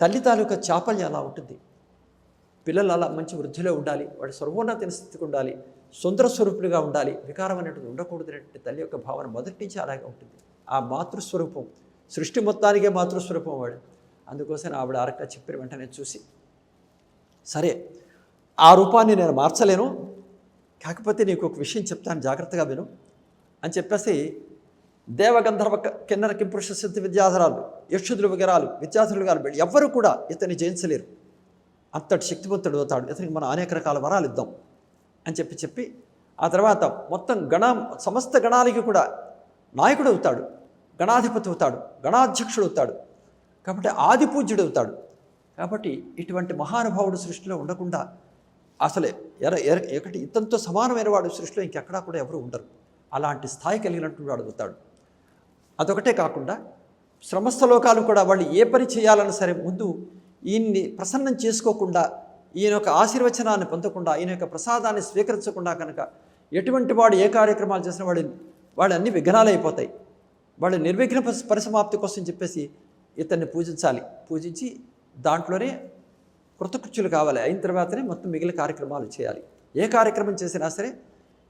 తల్లి తాలూకా చాపల్యం అలా ఉంటుంది. పిల్లలు అలా మంచి వృద్ధిలో ఉండాలి. వాడి సర్వోన్నత స్థితికి ఉండాలి. సుందర స్వరూపులుగా ఉండాలి. వికారం అనేటువంటి ఉండకూడదు అనేటువంటి తల్లి యొక్క భావన మొదటి నుంచి అలాగే ఉంటుంది. ఆ మాతృస్వరూపం సృష్టి మొత్తానికే మాతృస్వరూపం వాడు. అందుకోసం ఆవిడ అరక చెప్పిన వెంటనే చూసి సరే ఆ రూపాన్ని నేను మార్చలేను. కాకపోతే నీకు ఒక విషయం చెప్తాను జాగ్రత్తగా విను అని చెప్పేసి దేవగంధర్వ క- కిన్నర కింపురుష సిద్ధి విద్యాధరాలు యక్షుదులు విగరాలు విద్యాధులు గారు వీళ్ళు ఎవ్వరూ కూడా ఇతన్ని జయించలేరు. అంతటి శక్తివంతుడు అవుతాడు. ఇతనికి మనం అనేక రకాల వరాలు ఇద్దాం అని చెప్పి చెప్పి ఆ తర్వాత మొత్తం గణ సమస్త గణాలకి కూడా నాయకుడు అవుతాడు గణాధిపతి అవుతాడు గణాధ్యక్షుడు అవుతాడు. కాబట్టి ఆది పూజ్యుడు అవుతాడు. కాబట్టి ఇటువంటి మహానుభావుడు సృష్టిలో ఉండకుండా అసలే ఎర ఎర ఒకటి ఇతంతో సమానమైన వాడు సృష్టిలో ఇంకెక్కడా కూడా ఎవరు ఉండరు. అలాంటి స్థాయి కలిగినటువంటి వాడు అవుతాడు. అదొకటే కాకుండా శ్రమస్థ లోకాలు కూడా వాళ్ళు ఏ పని చేయాలన్నా సరే ముందు ఈయన్ని ప్రసన్నం చేసుకోకుండా ఈయన యొక్క ఆశీర్వచనాన్ని పొందకుండా ఈయన యొక్క ప్రసాదాన్ని స్వీకరించకుండా కనుక ఎటువంటి వాడు ఏ కార్యక్రమాలు చేసిన వాడు వాళ్ళు అన్ని విఘ్నాలు అయిపోతాయి. వాళ్ళు నిర్విఘ్న పరి- పరిసమాప్తి కోసం చెప్పేసి ఇతన్ని పూజించాలి. పూజించి దాంట్లోనే కృతకృత్యులు కావాలి. అయిన తర్వాతనే మొత్తం మిగిలిన కార్యక్రమాలు చేయాలి. ఏ కార్యక్రమం చేసినా సరే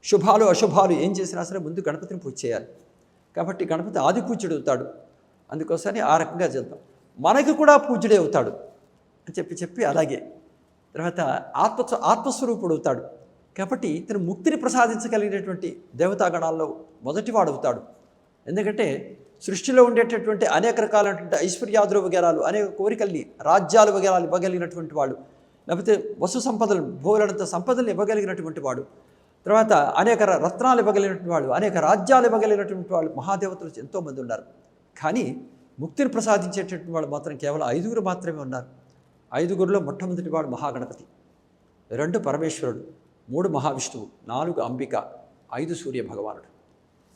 శుభాలు అశుభాలు ఏం చేసినా సరే ముందు గణపతిని పూజ చేయాలి. కాబట్టి గణపతి ఆది పూజ్యుడు అవుతాడు అందుకోసమని ఆ రకంగా చేద్దాం మనకి కూడా పూజ్యుడే అవుతాడు అని చెప్పి చెప్పి అలాగే తర్వాత ఆత్మ ఆత్మస్వరూపుడు అవుతాడు కాబట్టి ఇతను ముక్తిని ప్రసాదించగలిగినటువంటి దేవతాగణాల్లో మొదటివాడు అవుతాడు ఎందుకంటే సృష్టిలో ఉండేటటువంటి అనేక రకాలైనటువంటి ఐశ్వర్యాదులు వగేరాలు అనేక కోరికల్ని రాజ్యాలు వగేరాలు ఇవ్వగలిగినటువంటి వాడు. లేకపోతే వస్తు సంపదలు భూలంత సంపదలు ఇవ్వగలిగినటువంటి వాడు. తర్వాత అనేక రత్నాలు ఇవ్వగలిగినటువంటి వాళ్ళు అనేక రాజ్యాలు ఇవ్వగలిగినటువంటి వాళ్ళు మహాదేవతలు ఎంతోమంది ఉన్నారు. కానీ ముక్తిని ప్రసాదించేటటువంటి వాళ్ళు మాత్రం కేవలం ఐదుగురు మాత్రమే ఉన్నారు. ఐదుగురిలో మొట్టమొదటి వాడు మహాగణపతి రెండు పరమేశ్వరుడు మూడు మహావిష్ణువు నాలుగు అంబిక ఐదు సూర్య భగవానుడు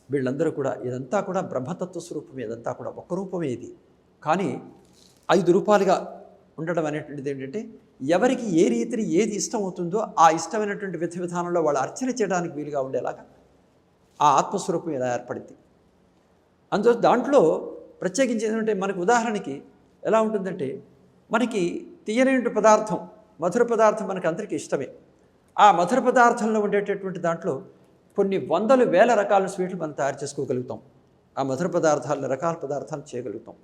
వీళ్ళందరూ కూడా ఇదంతా కూడా బ్రహ్మతత్వ స్వరూపమే ఇదంతా కూడా ఒక రూపమే ఇది. కానీ ఐదు రూపాలుగా ఉండడం అనేటువంటిది ఏంటంటే ఎవరికి ఏ రీతిని ఏది ఇష్టం అవుతుందో ఆ ఇష్టమైనటువంటి విధ విధానంలో వాళ్ళు అర్చన చేయడానికి వీలుగా ఉండేలాగా ఆ ఆత్మస్వరూపం ఇలా ఏర్పడింది. అందులో దాంట్లో ప్రత్యేకించి ఏంటంటే మనకు ఉదాహరణకి ఎలా ఉంటుందంటే మనకి తీయనటువంటి పదార్థం మధుర పదార్థం మనకు అందరికీ ఇష్టమే. ఆ మధుర పదార్థంలో ఉండేటటువంటి దాంట్లో కొన్ని వందలు వేల రకాల స్వీట్లు మనం తయారు చేసుకోగలుగుతాం. ఆ మధుర పదార్థాలను రకాల పదార్థాలు చేయగలుగుతాం.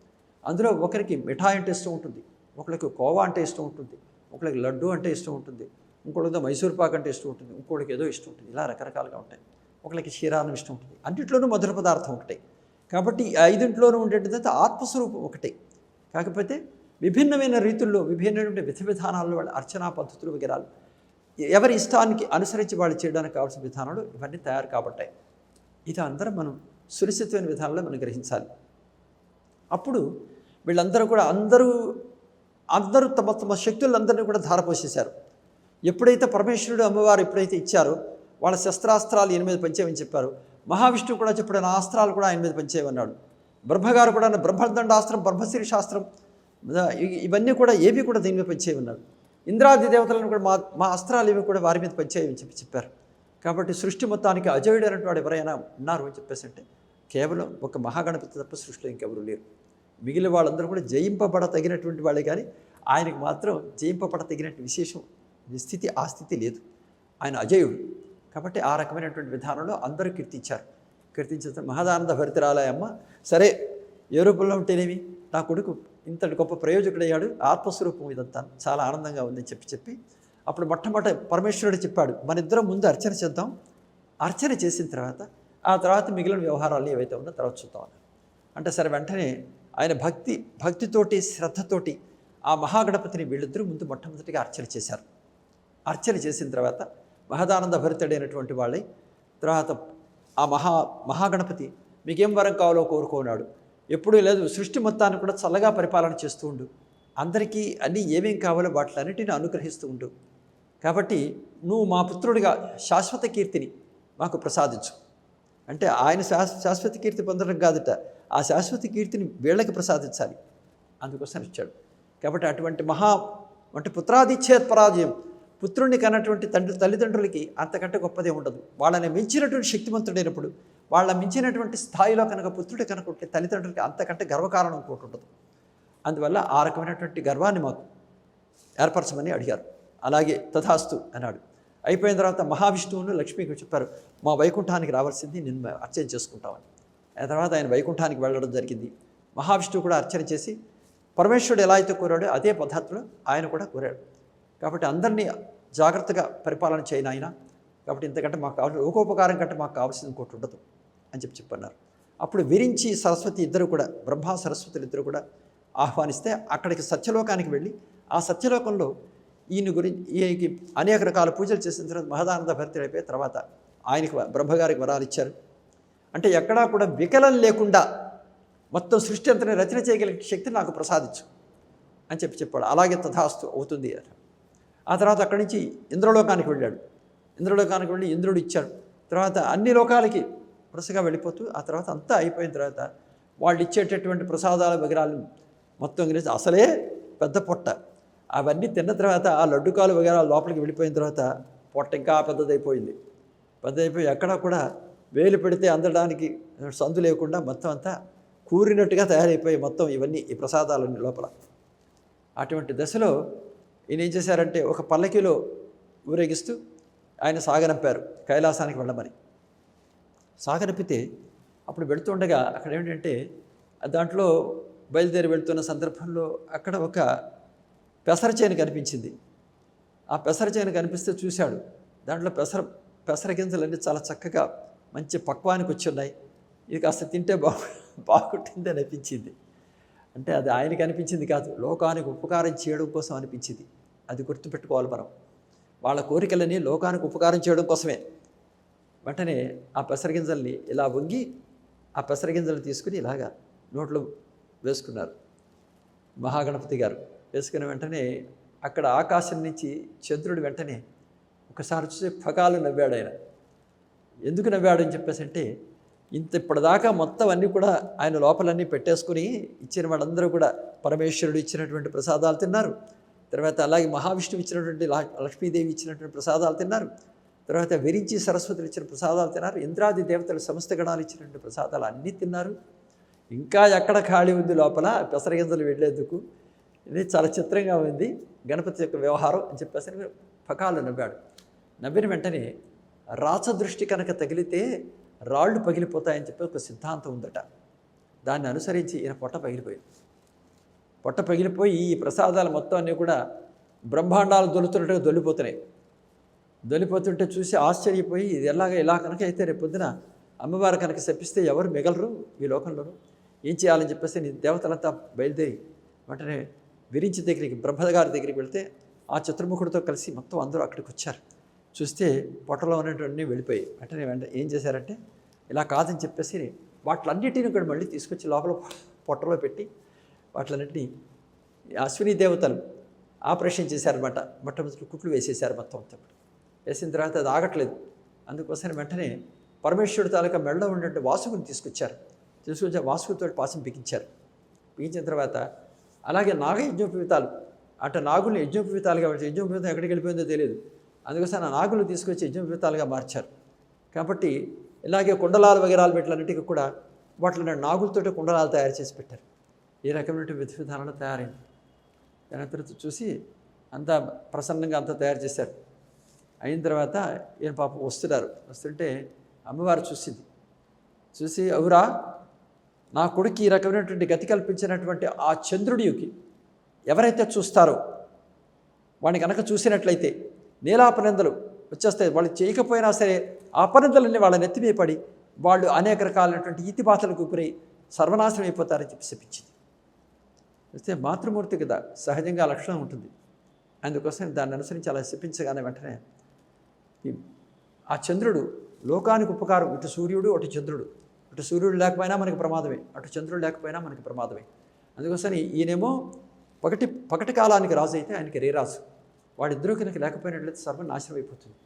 అందులో ఒకరికి మిఠాయి అంటే ఇష్టం ఉంటుంది. ఒకళ్ళకి కోవా అంటే ఇష్టం ఉంటుంది ఒకళ్ళకి లడ్డు అంటే ఇష్టం ఉంటుంది ఇంకోళ్ళతో మైసూర్ పాక్ అంటే ఇష్టం ఉంటుంది ఇంకోటికి ఏదో ఇష్టం ఉంటుంది. ఇలా రకరకాలుగా ఉంటాయి. ఒకళ్ళకి క్షీరాన్నం ఇష్టం ఉంటుంది. అన్నింటిలోనూ మధుర పదార్థం ఒకటే. కాబట్టి ఈ ఐదింట్లోనూ ఉండేటంత ఆత్మస్వరూపం ఒకటే. కాకపోతే విభిన్నమైన రీతుల్లో విభిన్నమైన విధ విధానాల్లో వాళ్ళ అర్చనా పద్ధతులు వగేరాలు ఎవరి ఇష్టానికి అనుసరించి వాళ్ళు చేయడానికి కావాల్సిన విధానాలు ఇవన్నీ తయారు కాబట్టాయి. ఇది అందరం మనం సునిశ్చితమైన విధానంలో మనం గ్రహించాలి. అప్పుడు వీళ్ళందరూ కూడా అందరూ అందరూ తమ తమ శక్తులందరినీ కూడా ధారపోసేశారు. ఎప్పుడైతే పరమేశ్వరుడు అమ్మవారు ఎప్పుడైతే ఇచ్చారో వాళ్ళ శస్త్రాస్త్రాలు ఎనిమిది పంచేయమని చెప్పారు. మహావిష్ణువు కూడా చెప్పాడు నా కూడా ఆయన మీద పంచేయమన్నాడు. బ్రహ్మగారు కూడా బ్రహ్మదండాస్త్రం బ్రహ్మశ్రీ శాస్త్రం ఇవన్నీ కూడా ఏవి కూడా దీని మీద పంచేయమన్నారు ఇంద్రాది దేవతలను కూడా మా మా అస్త్రాలు ఇవి కూడా వారి మీద పంచేయమని చెప్పి చెప్పారు. కాబట్టి సృష్టి మొత్తానికి అజయుడు అనేటువంటి ఎవరైనా ఉన్నారు అని చెప్పేసి అంటే కేవలం ఒక మహాగణపతి తప్ప సృష్టిలో ఇంకెవరు లేరు. మిగిలిన వాళ్ళందరూ కూడా జయింపబడ తగినటువంటి వాళ్ళే కానీ ఆయనకు మాత్రం జయింపబడ తగినట్టు విశేషం స్థితి ఆ స్థితి లేదు. ఆయన అజయుడు. కాబట్టి ఆ రకమైనటువంటి విధానంలో అందరూ కీర్తించారు. కీర్తించిన మహదానంద భరితరాలయమ్మ సరే ఏ రూపంలో ఉంటేనేమి? నా కొడుకు ఇంతటి గొప్ప ప్రయోజకుడయ్యాడు ఆత్మస్వరూపం ఇదంతా. చాలా ఆనందంగా ఉందని చెప్పి చెప్పి అప్పుడు మొట్టమొదటి పరమేశ్వరుడు చెప్పాడు మన ఇద్దరం ముందు అర్చన చేద్దాం. అర్చన చేసిన తర్వాత ఆ తర్వాత మిగిలిన వ్యవహారాలు ఏవైతే ఉన్నా తర్వాత చూద్దాం అంటే సరే వెంటనే ఆయన భక్తి భక్తితోటి శ్రద్ధతోటి ఆ మహాగణపతిని వీళ్ళిద్దరూ ముందు మొట్టమొదటిగా అర్చన చేశారు. అర్చన చేసిన తర్వాత మహదానంద భరితుడైనటువంటి వాళ్ళై తర్వాత ఆ మహా మహాగణపతి మీకేం వరం కావాలో కోరుకున్నాడు ఎప్పుడూ లేదు సృష్టి మొత్తాన్ని కూడా చల్లగా పరిపాలన చేస్తూ ఉండు. అందరికీ అన్నీ ఏమేం కావాలో వాటిలన్నిటిని అనుగ్రహిస్తూ ఉండు. కాబట్టి నువ్వు మా పుత్రుడిగా శాశ్వత కీర్తిని మాకు ప్రసాదించు. అంటే ఆయన శాశ్వత కీర్తి పొందడం కాదుట. ఆ శాశ్వత కీర్తిని వీళ్ళకి ప్రసాదించాలి. అందుకోసం ఇచ్చాడు. కాబట్టి అటువంటి మహా అంటే పుత్రాదిచ్ఛేద్ పరాజయం. పుత్రుడిని కన్నటువంటి తండ్రి తల్లిదండ్రులకి అంతకంటే గొప్పదే ఉండదు. వాళ్ళని మించినటువంటి శక్తివంతుడైనప్పుడు వాళ్ళ మించినటువంటి స్థాయిలో కనుక పుత్రుడు కనుక ఉంటే తల్లిదండ్రులకి అంతకంటే గర్వకారణం ఇంకోటి ఉండదు. అందువల్ల ఆ రకమైనటువంటి గర్వాన్ని మాకు ఏర్పరచమని అడిగారు. అలాగే తథాస్తు అన్నాడు. అయిపోయిన తర్వాత మహావిష్ణువును లక్ష్మికి చెప్పారు మా వైకుంఠానికి రావాల్సింది నిన్ను అర్చన చేసుకుంటామని. ఆ తర్వాత ఆయన వైకుంఠానికి వెళ్ళడం జరిగింది. మహావిష్ణువు కూడా అర్చన చేసి పరమేశ్వరుడు ఎలా అయితే కోరాడో అదే పద్ధతిలో ఆయన కూడా కోరాడు. కాబట్టి అందరినీ జాగ్రత్తగా పరిపాలన చేయను ఆయన. కాబట్టి ఇంతకంటే మాకు కావాల్సిన లోకోపకారం కంటే మాకు కావాల్సింది ఇంకోటి ఉండదు అని చెప్పి చెప్పన్నారు. అప్పుడు విరించి సరస్వతి ఇద్దరు కూడా బ్రహ్మ సరస్వతులు ఇద్దరు కూడా ఆహ్వానిస్తే అక్కడికి సత్యలోకానికి వెళ్ళి ఆ సత్యలోకంలో ఈయన గురించి ఈయనకి అనేక రకాల పూజలు చేసిన తర్వాత మహదానంద భర్తీ అయిపోయిన తర్వాత ఆయనకి బ్రహ్మగారికి వరాలు ఇచ్చారు. అంటే ఎక్కడా కూడా వికలం లేకుండా మొత్తం సృష్టి అంతనే రచన చేయగలిగే శక్తి నాకు ప్రసాదించు అని చెప్పి చెప్పాడు. అలాగే తథాస్తు అవుతుంది అని ఆ తర్వాత అక్కడి నుంచి ఇంద్రలోకానికి వెళ్ళాడు. ఇంద్రలోకానికి వెళ్ళి ఇంద్రుడు ఇచ్చాడు. తర్వాత అన్ని లోకాలకి వరుసగా వెళ్ళిపోతూ ఆ తర్వాత అంతా అయిపోయిన తర్వాత వాళ్ళు ఇచ్చేటటువంటి ప్రసాదాల విగ్రహాలు మొత్తం గురించి అసలే పెద్ద పొట్ట. అవన్నీ తిన్న తర్వాత ఆ లడ్డుకాలు విగ్రహాలు లోపలికి వెళ్ళిపోయిన తర్వాత పొట్ట ఇంకా పెద్దదైపోయింది. పెద్దదైపోయి ఎక్కడా కూడా వేలు పెడితే అందడానికి సందు లేకుండా మొత్తం అంతా కూరినట్టుగా తయారైపోయి మొత్తం ఇవన్నీ ఈ ప్రసాదాలన్నీ లోపల. అటువంటి దశలో ఈయన ఏం చేశారంటే ఒక పల్లకిలో ఊరేగిస్తూ ఆయన సాగనంపారు. కైలాసానికి వెళ్ళమని. సాగనంపితే అప్పుడు వెళుతుండగా అక్కడ ఏంటంటే దాంట్లో బయలుదేరి వెళ్తున్న సందర్భంలో అక్కడ ఒక పెసర చేను కనిపించింది. ఆ పెసర చేను కనిపిస్తే చూశాడు. దాంట్లో పెసర పెసర గింజలన్నీ చాలా చక్కగా మంచి పక్వానికి వచ్చి ఉన్నాయి. ఇది కాస్త తింటే బాగు బాగుంటుంది అనిపించింది. అంటే అది ఆయనకి అనిపించింది కాదు. లోకానికి ఉపకారం చేయడం కోసం అనిపించింది. అది గుర్తుపెట్టుకోవాలి మనం. వాళ్ళ కోరికలని లోకానికి ఉపకారం చేయడం కోసమే. వెంటనే ఆ పెసరగింజల్ని ఇలా వంగి ఆ పెసరగింజలు తీసుకుని ఇలాగా నోట్లో వేసుకున్నారు. మహాగణపతి గారు. వేసుకున్న వెంటనే అక్కడ ఆకాశం నుంచి చంద్రుడు వెంటనే ఒకసారి చూసి ఫకాలు నవ్వాడు ఆయన. ఎందుకు నవ్వాడు అని చెప్పేసి అంటే ఇంత ఇప్పటిదాకా మొత్తం అన్నీ కూడా ఆయన లోపలన్నీ పెట్టేసుకుని ఇచ్చిన వాళ్ళందరూ కూడా పరమేశ్వరుడు ఇచ్చినటువంటి ప్రసాదాలు తిన్నారు. తర్వాత అలాగే మహావిష్ణువు ఇచ్చినటువంటి లక్ష్మీదేవి ఇచ్చినటువంటి ప్రసాదాలు తిన్నారు. తర్వాత విరించి సరస్వతులు ఇచ్చిన ప్రసాదాలు తిన్నారు. ఇంద్రాది దేవతలు సమస్త గణాలు ఇచ్చినటువంటి ప్రసాదాలు అన్నీ తిన్నారు. ఇంకా ఎక్కడ ఖాళీ ఉంది లోపల? పెసరగింజలు వెళ్ళేందుకు ఇది చాలా చిత్రంగా ఉంది. గణపతి యొక్క వ్యవహారం అని చెప్పేసి పకాలు నవ్వాడు. నవ్విన వెంటనే రాచదృష్టి కనుక తగిలితే రాళ్ళు పగిలిపోతాయని చెప్పి ఒక సిద్ధాంతం ఉందట. దాన్ని అనుసరించి ఈయన పొట్ట పగిలిపోయింది. పొట్ట పగిలిపోయి ఈ ప్రసాదాలు మొత్తం అన్నీ కూడా బ్రహ్మాండాలు దొలుతున్నట్టుగా దొల్లిపోతున్నాయి దొల్లిపోతుంటే చూసి ఆశ్చర్యపోయి ఇది ఎలాగ ఇలా కనుక అయితే రేపు పొద్దున అమ్మవారు కనుక శపిస్తే ఎవరు మిగలరు ఈ లోకంలోనూ? ఏం చేయాలని చెప్పేసి నీ దేవతలంతా బయలుదేరి వెంటనే విరించి దగ్గరికి బ్రహ్మద గారి దగ్గరికి వెళ్తే ఆ చతుర్ముఖుడితో కలిసి మొత్తం అందరూ అక్కడికి వచ్చారు. చూస్తే పొట్టలో ఉన్నటువంటి వెళ్ళిపోయి వెంటనే వెంట ఏం చేశారంటే ఇలా కాదని చెప్పేసి వాటిలన్నిటిని కూడా మళ్ళీ తీసుకొచ్చి లోపల పొట్టలో పెట్టి వాటిలన్నింటినీ అశ్విని దేవతలు ఆపరేషన్ చేశారనమాట మొట్టమొదటి కుట్లు వేసేసారు మొత్తం అంతా. వేసిన తర్వాత అది ఆగట్లేదు. అందుకోసం వెంటనే పరమేశ్వరుడు తాలూకా మెడలో ఉన్నటువంటి వాసుకుని తీసుకొచ్చారు. తీసుకొచ్చి వాసుకుతో పాసం బిగించారు. బిగించిన తర్వాత అలాగే నాగ యజ్ఞోపవీతాలు అటు నాగుల్ని యజ్ఞోపవీతాలుగా మార్చారు యజ్ఞోపవీతం ఎక్కడికి వెళ్ళిపోయిందో తెలియదు. అందుకోసం ఆ నాగులు తీసుకొచ్చి యజ్ఞపీతాలుగా మార్చారు. కాబట్టి ఇలాగే కుండలాలు వగేరాలు పెట్టాలన్నిటికీ కూడా వాటిలో నాగులతోటి కుండలాలు తయారు చేసి పెట్టారు. ఈ రకమైన విధి విధానాలు తయారైంది. దాని తర్వాత చూసి అంతా ప్రసన్నంగా అంతా తయారు చేశారు. అయిన తర్వాత ఈయన పాపం వస్తున్నారు. వస్తుంటే అమ్మవారు చూసింది. చూసి అవురా నా కొడుకు ఈ రకమైనటువంటి గతి కల్పించినటువంటి ఆ చంద్రుడికి ఎవరైతే చూస్తారో వాడిని కనుక చూసినట్లయితే నీలాపనిందలు వచ్చేస్తాయి. వాళ్ళు చేయకపోయినా సరే ఆ అపనిందలన్నీ వాళ్ళ నెత్తిమీద పడి వాళ్ళు అనేక రకాలైనటువంటి ఈతిబాతలకు గురై సర్వనాశనం అయిపోతారని చెప్పి చెప్పించింది వస్తే మాతృమూర్తి కదా సహజంగా లక్షణం ఉంటుంది. అందుకోసం దాన్ని అనుసరించి అలా చెప్పించగానే వెంటనే ఆ చంద్రుడు లోకానికి ఉపకారం ఇటు సూర్యుడు అటు చంద్రుడు. అటు సూర్యుడు లేకపోయినా మనకి ప్రమాదమే అటు చంద్రుడు లేకపోయినా మనకి ప్రమాదమే. అందుకోసం ఈయనేమో పగటి పగటి కాలానికి రాజు అయితే ఆయనకి రేరాజు. వాడిద్దరూ కనుక లేకపోయినట్లయితే సర్వం నాశనం అయిపోతుంది.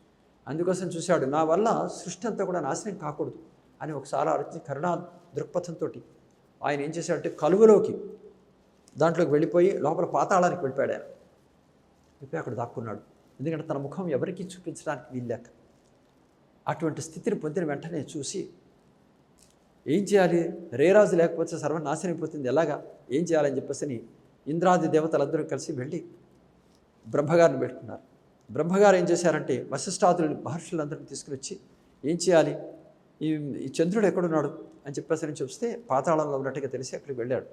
అందుకోసం చూశాడు నా వల్ల సృష్టి అంతా కూడా నాశనం కాకూడదు అని ఒకసారి ఆలోచించి కరుణా దృక్పథంతో ఆయన ఏం చేశాడంటే కలువలోకి దాంట్లోకి వెళ్ళిపోయి లోపల పాతాళానికి వెళ్ళిపోయాడు ఆయన. వెళ్ళిపోయి అక్కడ దాక్కున్నాడు. ఎందుకంటే తన ముఖం ఎవరికీ చూపించడానికి వీల్లేక అటువంటి స్థితిని పొందిన వెంటనే చూసి ఏం చేయాలి? రేరాజు లేకపోతే సర్వనాశనం అయిపోతుంది. ఎలాగా? ఏం చేయాలని చెప్పేసి ఇంద్రాది దేవతలందరూ కలిసి వెళ్ళి బ్రహ్మగారిని పెట్టుకున్నారు. బ్రహ్మగారు ఏం చేశారంటే వశిష్ఠాదులు మహర్షులందరినీ తీసుకుని ఏం చేయాలి? ఈ ఈ చంద్రుడు ఎక్కడున్నాడు? అని చెప్పేసి చూస్తే పాతాళంలో ఉన్నట్టుగా తెలిసి అక్కడికి వెళ్ళాడు.